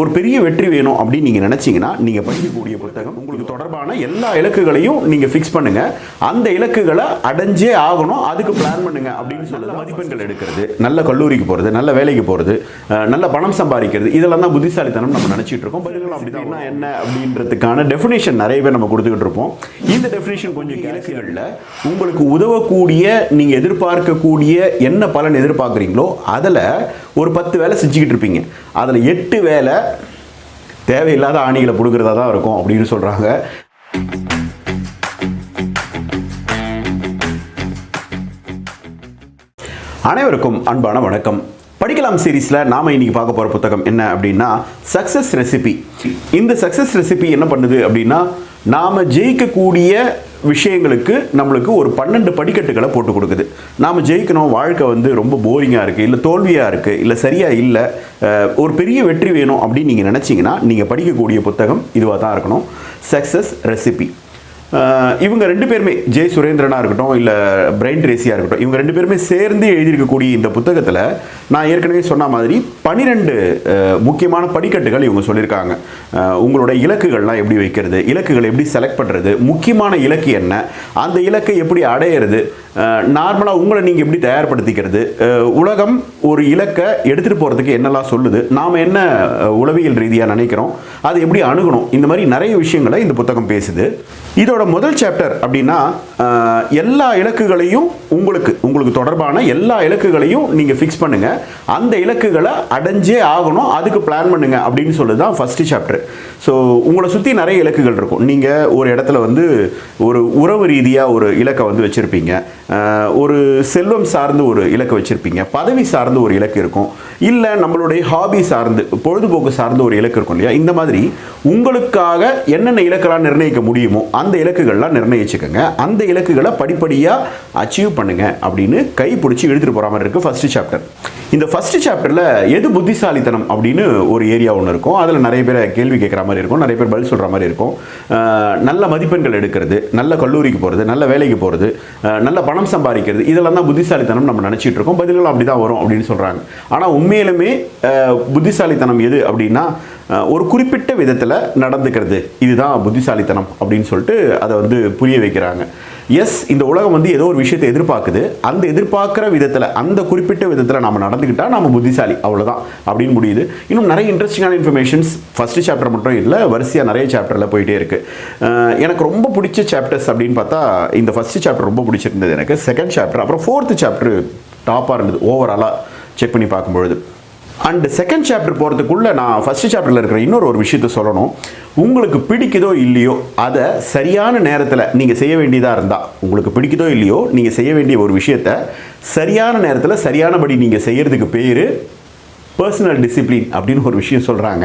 ஒரு பெரிய வெற்றி வேணும் அப்படின்னு நீங்கள் நினச்சிங்கன்னா நீங்கள் படிக்கக்கூடிய புத்தகம் உங்களுக்கு தொடர்பான எல்லா இலக்குகளையும் நீங்கள் ஃபிக்ஸ் பண்ணுங்க. அந்த இலக்குகளை அடைஞ்சே ஆகணும். அதுக்கு பிளான் பண்ணுங்க அப்படின்னு சொல்லி மதிப்பெண்கள் எடுக்கிறது. நல்ல கல்லூரிக்கு போகிறது நல்ல வேலைக்கு போகிறது நல்ல பணம் சம்பாதிக்கிறது. இதெல்லாம் தான் புத்திசாலித்தனம் நம்ம நினச்சிட்டு இருக்கோம். பதில்கள் என்ன அப்படின்றதுக்கான டெஃபினேஷன் நிறைய பேர் நம்ம கொடுத்துக்கிட்டு இருப்போம். இந்த டெஃபினேஷன் கொஞ்சம் இலக்குகளில் உங்களுக்கு உதவக்கூடிய நீங்கள் எதிர்பார்க்கக்கூடிய என்ன பலன் எதிர்பார்க்குறீங்களோ அதில் ஒரு பத்து வேலை செஞ்சுக்கிட்டு இருப்பீங்க. அதில் எட்டு வேலை தேவையில்லாத ஆணிகளை பிடுக்கிறதா தான் இருக்கும் அப்படின்னு சொல்கிறாங்க அனைவருக்கும் அன்பான வணக்கம். படிக்கலாம் சீரீஸில் நாம் இன்னைக்கு பார்க்க போகிற புத்தகம் என்ன அப்படின்னா சக்ஸஸ் ரெசிபி இந்த சக்ஸஸ் ரெசிபி என்ன பண்ணுது அப்படின்னா நாம் ஜெயிக்கக்கூடிய விஷயங்களுக்கு நம்மளுக்கு ஒரு பன்னெண்டு படிக்கட்டுகளை போட்டு கொடுக்குது. நாம் ஜெயிக்கணும் வாழ்க்கை வந்து ரொம்ப போரிங்காக இருக்குது இல்லை தோல்வியாக இருக்குது இல்லை சரியாக இல்லை ஒரு பெரிய வெற்றி வேணும் அப்படின்னு நீங்கள் நினச்சிங்கன்னா நீங்கள் படிக்கக்கூடிய புத்தகம் இதுவாக தான் இருக்கணும். சக்ஸஸ் ரெசிபி இவங்க ரெண்டு பேருமே ஜெய் சுரேந்திரனா இருக்கட்டும் இல்லை பிரைன் ரேசியாக இருக்கட்டும் இவங்க ரெண்டு பேருமே சேர்ந்து எழுதியிருக்கக்கூடிய இந்த புத்தகத்தில் நான் ஏற்கனவே சொன்ன மாதிரி பனிரெண்டு முக்கியமான படிக்கட்டுகள் இவங்க சொல்லியிருக்காங்க. உங்களோட இலக்குகள்லாம் எப்படி வைக்கிறது இலக்குகளை எப்படி செலக்ட் பண்ணுறது முக்கியமான இலக்கு என்ன அந்த இலக்கை எப்படி அடையிறது நார்மலாக உங்களை நீங்கள் எப்படி தயார்படுத்திக்கிறது? உலகம் ஒரு இலக்கை எடுத்துகிட்டு போகிறதுக்கு என்னெல்லாம் சொல்லுது? நாம் என்ன உளவியல் ரீதியாக நினைக்கிறோம்? அதை எப்படி அணுகணும்? இந்த மாதிரி நிறைய விஷயங்களை இந்த புத்தகம் பேசுது. இதோட முதல் சாப்டர் அப்படின்னா எல்லா இலக்குகளையும் உங்களுக்கு உங்களுக்கு தொடர்பான எல்லா இலக்குகளையும் நீங்கள் ஃபிக்ஸ் பண்ணுங்கள் அந்த இலக்குகளை அடைஞ்சே ஆகணும். அதுக்கு பிளான் பண்ணுங்கள் அப்படின்னு சொல்லுது தான் ஃபஸ்ட்டு சாப்டர் ஸோ உங்களை சுற்றி நிறைய இலக்குகள் இருக்கும். நீங்கள் ஒரு இடத்துல வந்து ஒரு உறவு ரீதியாக ஒரு இலக்கை வந்து வச்சுருப்பீங்க. ஒரு செல்வம் சார்ந்து ஒரு இலக்கு வச்சுருப்பீங்க. பதவி சார்ந்து ஒரு இலக்கு இருக்கும். இல்லை நம்மளுடைய ஹாபி சார்ந்து பொழுதுபோக்கு சார்ந்து ஒரு இலக்கு இருக்கும் இல்லையா? இந்த மாதிரி உங்களுக்காக என்னென்ன இலக்கெல்லாம் நிர்ணயிக்க முடியுமோ அந்த இலக்குகள்லாம் நிர்ணயிச்சுக்கோங்க. அந்த இலக்குகளை படிப்படியாக அச்சீவ் பண்ணுங்கள் அப்படின்னு கை பிடிச்சி எடுத்துகிட்டு போகிற மாதிரி இருக்குது ஃபஸ்ட்டு சாப்டர் இந்த ஃபஸ்ட்டு சாப்டரில் எது புத்திசாலித்தனம் அப்படின்னு ஒரு ஏரியா ஒன்று இருக்கும். அதில் நிறைய பேர் கேள்வி கேட்குற மாதிரி இருக்கும். நிறைய பேர் பதில் சொல்கிற மாதிரி இருக்கும். நல்ல மதிப்பெண்கள் எடுக்கிறது நல்ல கல்லூரிக்கு போகிறது நல்ல வேலைக்கு போகிறது நல்ல பணம் சம்பாதிக்கிறது. இதெல்லாம் தான் புத்திசாலித்தனம் நம்ம நினச்சிட்டு இருக்கோம். பதில்கள் அப்படி தான் வரும் அப்படின்னு சொல்கிறாங்க ஆனால் உண்மையிலுமே புத்திசாலித்தனம் எது அப்படின்னா ஒரு குறிப்பிட்ட விதத்தில் நடந்துக்கிறது. இதுதான் புத்திசாலித்தனம் அப்படின்னு சொல்லிட்டு அதை வந்து புரிய வைக்கிறாங்க. எஸ் இந்த உலகம் வந்து ஏதோ ஒரு விஷயத்தை எதிர்பார்க்குது. அந்த எதிர்பார்க்குற விதத்தில் அந்த குறிப்பிட்ட விதத்தில் நம்ம நடந்துக்கிட்டால் நம்ம புத்திசாலி. அவ்வளோதான் அப்படின்னு முடியுது. இன்னும் நிறைய இன்ட்ரெஸ்டிங்கான இன்ஃபர்மேஷன்ஸ் ஃபர்ஸ்ட் சாப்டர் மட்டும் இல்லை வரிசையாக நிறைய சாப்டரில் போயிட்டே இருக்குது எனக்கு ரொம்ப பிடிச்ச சாப்டர்ஸ் அப்படின்னு பார்த்தா இந்த ஃபர்ஸ்ட் சாப்டர் ரொம்ப பிடிச்சிருந்தது எனக்கு. செகண்ட் சாப்டர் அப்புறம் ஃபோர்த்து சாப்டர் டாப்பாக இருந்தது. ஓவராலாக செக் பண்ணி பார்க்கும்பொழுது. அண்ட் செகண்ட் சாப்டர் போகிறதுக்குள்ளே நான் ஃபர்ஸ்ட் சாப்டரில் இருக்கிற இன்னொரு ஒரு விஷயத்த சொல்லணும். உங்களுக்கு பிடிக்குதோ இல்லையோ அதை சரியான நேரத்தில் நீங்கள் செய்ய வேண்டியதாக இருந்தால் உங்களுக்கு பிடிக்குதோ இல்லையோ நீங்கள் செய்ய வேண்டிய ஒரு விஷயத்த சரியான நேரத்தில் சரியானபடி நீங்கள் செய்கிறதுக்கு பேர் பர்சனல் டிசிப்ளின் அப்படின்னு ஒரு விஷயம் சொல்கிறாங்க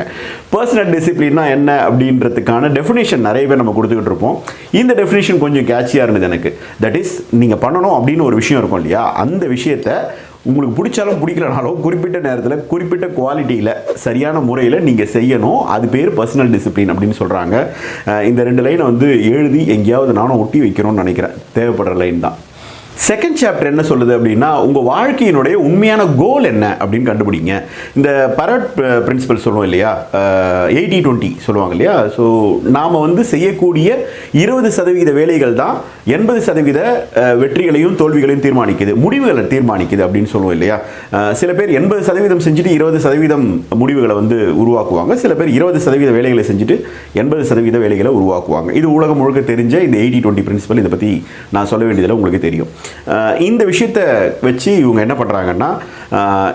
பர்சனல் டிசிப்ளின்னா என்ன அப்படின்றதுக்கான டெஃபினேஷன் நிறைய பேர் நம்ம கொடுத்துக்கிட்டு இருப்போம். இந்த டெஃபினேஷன் கொஞ்சம் கேட்சியாக இருந்தது எனக்கு. தட் இஸ் நீங்கள் பண்ணணும் அப்படின்னு ஒரு விஷயம் இருக்கும் இல்லையா? அந்த விஷயத்த உங்களுக்கு பிடிச்சாலும் பிடிக்கலனாலும் குறிப்பிட்ட நேரத்தில் குறிப்பிட்ட குவாலிட்டியில் சரியான முறையில் நீங்கள் செய்யணும். அது பேர் பர்சனல் டிசிப்ளின் அப்படின்னு சொல்கிறாங்க இந்த ரெண்டு லைனை வந்து எழுதி எங்கேயாவது நானும் ஒட்டி வைக்கணும்னு நினைக்கிறேன். தேவைப்படுற லைன் தான். செகண்ட் சாப்டர் என்ன சொல்லுது அப்படின்னா உங்கள் வாழ்க்கையினுடைய உண்மையான கோல் என்ன அப்படின்னு கண்டுபிடிங்க. இந்த பரட் பிரின்சிபல் சொல்லுவோம் இல்லையா? எயிட்டி டுவெண்ட்டி சொல்லுவாங்க இல்லையா? ஸோ நாம் வந்து செய்யக்கூடிய இருபது சதவீத வேலைகள் தான் எண்பது சதவீத வெற்றிகளையும் தோல்விகளையும் தீர்மானிக்குது. முடிவுகளை தீர்மானிக்குது அப்படின்னு சொல்லுவோம் இல்லையா? சில பேர் எண்பது சதவீதம் செஞ்சுட்டு இருபது சதவீதம் முடிவுகளை வந்து உருவாக்குவாங்க. சில பேர் இருபது சதவீத வேலைகளை செஞ்சுட்டு எண்பது சதவீத வேலைகளை உருவாக்குவாங்க. இது உலகம் முழுக்க தெரிஞ்ச இந்த எயிட்டி டுவெண்ட்டி பிரின்சிபல் இதை பற்றி நான் சொல்ல வேண்டியதில் உங்களுக்கு தெரியும். இந்த விஷயத்தை வச்சு இவங்க என்ன பண்ணுறாங்கன்னா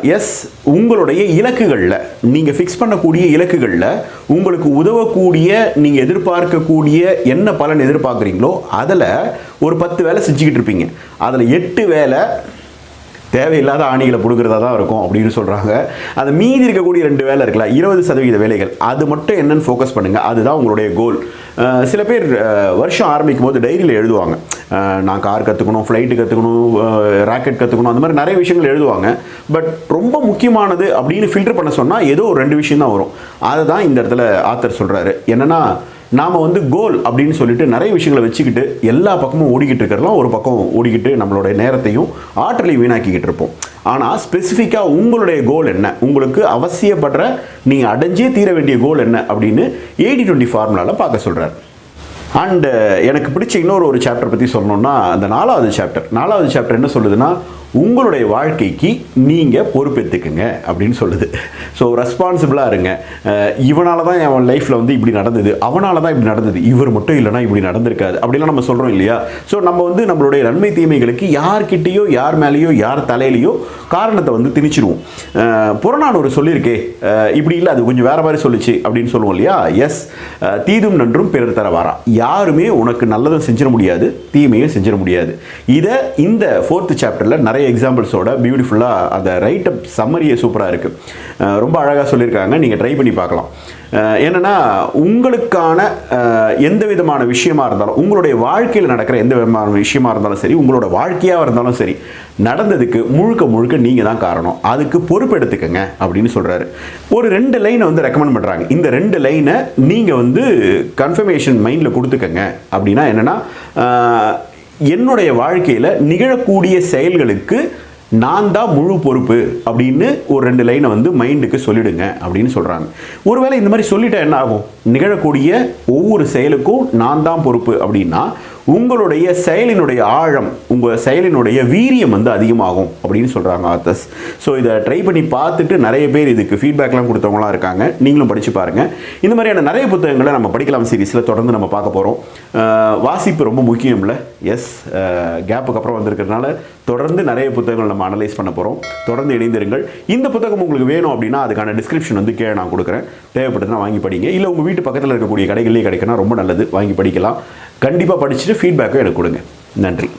எஸ் உங்களுடைய இலக்குகளில் நீங்கள் ஃபிக்ஸ் பண்ணக்கூடிய இலக்குகளில் உங்களுக்கு உதவக்கூடிய நீங்கள் எதிர்பார்க்கக்கூடிய என்ன பலன் எதிர்பார்க்குறீங்களோ அதில் ஒரு பத்து வேலை செஞ்சுக்கிட்டு இருப்பீங்க. அதில் எட்டு வேலை தேவையில்லாத ஆணிகளை பிடுக்கிறதா தான் இருக்கும் அப்படின்னு சொல்கிறாங்க அது மீதி இருக்கக்கூடிய ரெண்டு வேலை இருக்குல்ல இருபது சதவீத வேலைகள். அது மட்டும் என்னன்னு ஃபோக்கஸ் பண்ணுங்கள் அதுதான் உங்களுடைய கோல் சில பேர் வருஷம் ஆரம்பிக்கும் போது டைரியில் எழுதுவாங்க. நான் கார் கற்றுக்கணும் ஃப்ளைட்டு கற்றுக்கணும் ராக்கெட் கற்றுக்கணும் அந்த மாதிரி நிறைய விஷயங்கள் எழுதுவாங்க. பட் ரொம்ப முக்கியமானது அப்படின்னு ஃபில்டர் பண்ண சொன்னால் ஏதோ ஒரு ரெண்டு விஷயம் தான் வரும். அதை தான் இந்த இடத்துல ஆத்தர் சொல்கிறாரு என்னென்னா நாம் வந்து கோல் அப்படின்னு சொல்லிட்டு நிறைய விஷயங்களை வச்சுக்கிட்டு எல்லா பக்கமும் ஓடிக்கிட்டு இருக்கிறலாம் ஒரு பக்கம் ஓடிக்கிட்டு நம்மளுடைய நேரத்தையும் ஆற்றலையும் வீணாக்கிக்கிட்டு இருப்போம். ஆனால் ஸ்பெசிஃபிக்காக உங்களுடைய கோல் என்ன? உங்களுக்கு அவசியப்படுற நீங்கள் அடைஞ்சே தீர வேண்டிய கோல் என்ன? அப்படின்னு எயிட்டி டுவெண்ட்டி ஃபார்முலாவில் பார்க்க சொல்கிறார் அண்ட் எனக்கு பிடிச்ச இன்னொரு ஒரு சாப்டர் பற்றி சொல்லணுன்னா அந்த நாலாவது சாப்டர் நாலாவது சாப்டர் என்ன சொல்லுதுன்னா உங்களுடைய வாழ்க்கைக்கு நீங்கள் பொறுப்பேற்றுக்குங்க அப்படின்னு சொல்லுது. ஸோ ரெஸ்பான்சிபிளாக இருங்க. இவனால் இவனால தான் என் லைஃப்பில் வந்து இப்படி நடந்தது. அவனால தான் இப்படி நடந்தது. இவர் மட்டும் இல்லைனா இப்படி நடந்திருக்காது அப்படிலாம் நம்ம சொல்கிறோம் இல்லையா? ஸோ நம்ம வந்து நம்மளுடைய நன்மை தீமைகளுக்கு யார்கிட்டேயோ யார் மேலேயோ யார் தலையிலையோ காரணத்தை வந்து திணிச்சிருவோம். அஹ் புறநானூறு சொல்லியிருக்கே. இப்படி இல்லை அது கொஞ்சம் வேற மாதிரி சொல்லுச்சு அப்படின்னு சொல்லுவோம் இல்லையா? எஸ் தீதும் நன்றும் பிறர் தர யாருமே உனக்கு நல்லதும் செஞ்சிட முடியாது தீமையும் செஞ்சிட முடியாது. இதை இந்த ஃபோர்த்து சாப்டரில் நிறைய எக்ஸாம்பிள்ஸோட பியூட்டிஃபுல்லாக அந்த ரைட் அப் சம்மரியே சூப்பராக இருக்குது ரொம்ப அழகாக சொல்லியிருக்காங்க. நீங்கள் ட்ரை பண்ணி பார்க்கலாம். என்னென்னா உங்களுக்கான எந்த விதமான விஷயமா இருந்தாலும் உங்களுடைய வாழ்க்கையில் நடக்கிற எந்த விதமான விஷயமா இருந்தாலும் சரி உங்களோட வாழ்க்கையாக இருந்தாலும் சரி நடந்ததுக்கு முழுக்க முழுக்க நீங்கள் தான் காரணம். அதுக்கு பொறுப்பெடுத்துக்கங்க அப்படின்னு சொல்கிறாரு ஒரு ரெண்டு லைனை வந்து ரெக்கமெண்ட் பண்ணுறாங்க இந்த ரெண்டு லைனை நீங்கள் வந்து கன்ஃபர்மேஷன் மைண்டில் கொடுத்துக்கங்க. அப்படின்னா என்னென்னா என்னுடைய வாழ்க்கையில் நிகழக்கூடிய செயல்களுக்கு நான் தான் முழு பொறுப்பு அப்படின்னு ஒரு ரெண்டு லைனை வந்து மைண்டுக்கு சொல்லிடுங்க அப்படின்னு சொல்கிறாங்க ஒருவேளை இந்த மாதிரி சொல்லிட்டா என்ன ஆகும்? நிகழக்கூடிய ஒவ்வொரு செயலுக்கும் நான் தான் பொறுப்பு அப்படின்னா உங்களுடைய செயலினுடைய ஆழம் உங்கள் செயலினுடைய வீரியம் வந்து அதிகமாகும் அப்படின்னு சொல்கிறாங்க ஆத்தர்ஸ் ஸோ இதை ட்ரை பண்ணி பார்த்துட்டு நிறைய பேர் இதுக்கு ஃபீட்பேக்லாம் கொடுத்தவங்களாம் இருக்காங்க. நீங்களும் படித்து பாருங்கள் இந்த மாதிரியான நிறைய புத்தகங்களை நம்ம படிக்கலாம் சீரீஸில் தொடர்ந்து நம்ம பார்க்க போகிறோம் வாசிப்பு ரொம்ப முக்கியம் இல்லை எஸ் கேப்புக்கு அப்புறம் வந்திருக்கிறதுனால தொடர்ந்து நிறைய புத்தகங்கள் நம்ம அனலைஸ் பண்ண போகிறோம் தொடர்ந்து இணைந்திருங்கள். இந்த புத்தகம் உங்களுக்கு வேணும் அப்படின்னா அதுக்கான டிஸ்கிரிப்ஷன் வந்து கீழே நான் கொடுக்குறேன். தேவைப்பட்டதுனா வாங்கி படிங்க. இல்லை உங்கள் வீட்டு பக்கத்தில் இருக்கக்கூடிய கடைகள்லேயே கிடைக்குன்னா ரொம்ப நல்லது. வாங்கி படிக்கலாம். கண்டிப்பாக படிச்சுட்டு ஃபீட்பேக்கும் எனக்கு கொடுங்க. நன்றி.